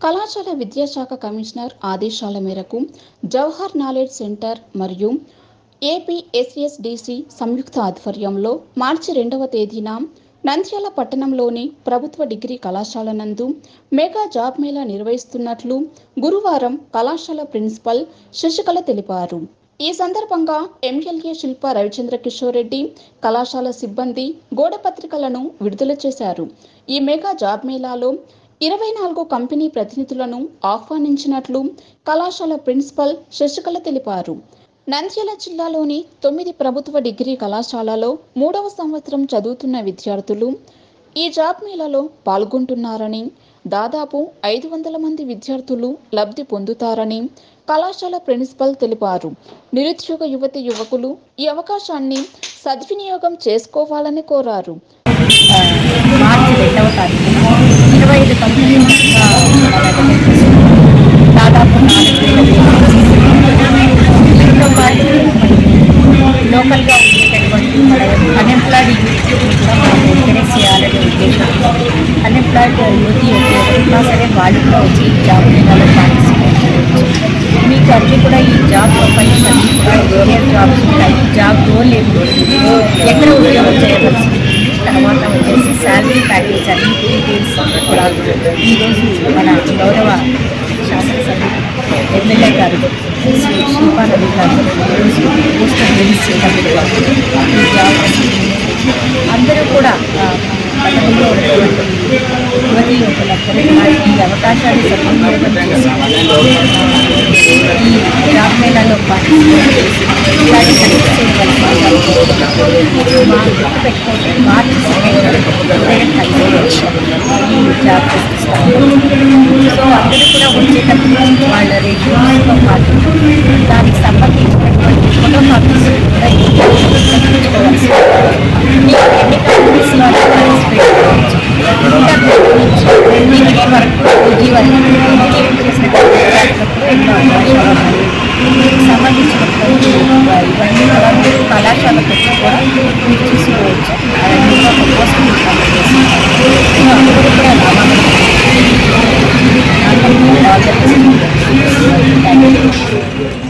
కళాశాల విద్యాశాఖ కమిషనర్ ఆదేశాల మేరకు జవహర్ నాలెడ్జ్ సెంటర్ మరియు ఏపీఎస్ఎస్డిసి సంయుక్త ఆధ్వర్యంలో మార్చి రెండవ తేదీన నంద్యాల పట్టణంలోని ప్రభుత్వ డిగ్రీ కళాశాల నందు మెగా జాబ్ మేళా నిర్వహిస్తున్నట్లు గురువారం కళాశాల ప్రిన్సిపల్ శశికళ తెలిపారు. ఈ సందర్భంగా ఎమ్మెల్యే శిల్ప రవిచంద్ర కిషోర్ రెడ్డి కళాశాల సిబ్బంది గోడపత్రికలను విడుదల చేశారు. ఈ మెగా జాబ్ మేళాలో ఇరవై నాలుగు కంపెనీ ప్రతినిధులను ఆహ్వానించినట్లు కళాశాల ప్రిన్సిపల్ శశికళ తెలిపారు. నంద్యాల జిల్లాలోని తొమ్మిది ప్రభుత్వ డిగ్రీ కళాశాలలో మూడవ సంవత్సరం చదువుతున్న విద్యార్థులు ఈ జాబ్ మేళాలో పాల్గొంటున్నారని దాదాపు ఐదు వందల మంది విద్యార్థులు లబ్ధి పొందుతారని కళాశాల ప్రిన్సిపల్ తెలిపారు. నిరుద్యోగ యువతి యువకులు ఈ అవకాశాన్ని సద్వినియోగం చేసుకోవాలని కోరారు. మార్చి రెండవ తారీఖున వచ్చి ఈ జాబ్ మేళాలో పార్టిసిపేట్ చేయవచ్చు మీకు అన్ని కూడా ఈ జాబ్ ప్రొఫైల్స్ అన్ని కూడా వేరే జాబ్స్ ఉంటాయి. జాబ్ రోల్ ఏమి ఎక్కడ ఉద్యోగం చేయవచ్చు తర్వాత వచ్చేసి శాలరీ ప్యాకేజ్ అన్ని డీటెయిల్స్ కూడా ఈరోజు మన గౌరవ శాసనసభ్యులు ఎమ్మెల్యే గారు శ్రీ శిల్పారెడ్డి గారు ఈరోజు పోస్టర్ రిలీజ్ చేయడం జాబ్ అందరూ కూడా ఆ, యువతి యువకులందరూ కూడా ఈ అవకాశాన్ని సద్వినియోగం చేసి ఈ జాబ్ మేళాలో పార్టిసిపేట్ చేసి ఇలాంటి సక్సెస్ చేయగలుగుతారు మా గుర్తు సంబంధించినటువంటి ఇవన్నీ కూడా మీరు కళాశాలకు వచ్చి కూడా మీరు చూసుకోవచ్చు అవన్నీ కూడా ఒక పోస్ట్ మీకు అందజేస్తున్నాను సో అందరూ కూడా రావాలి అందరికీ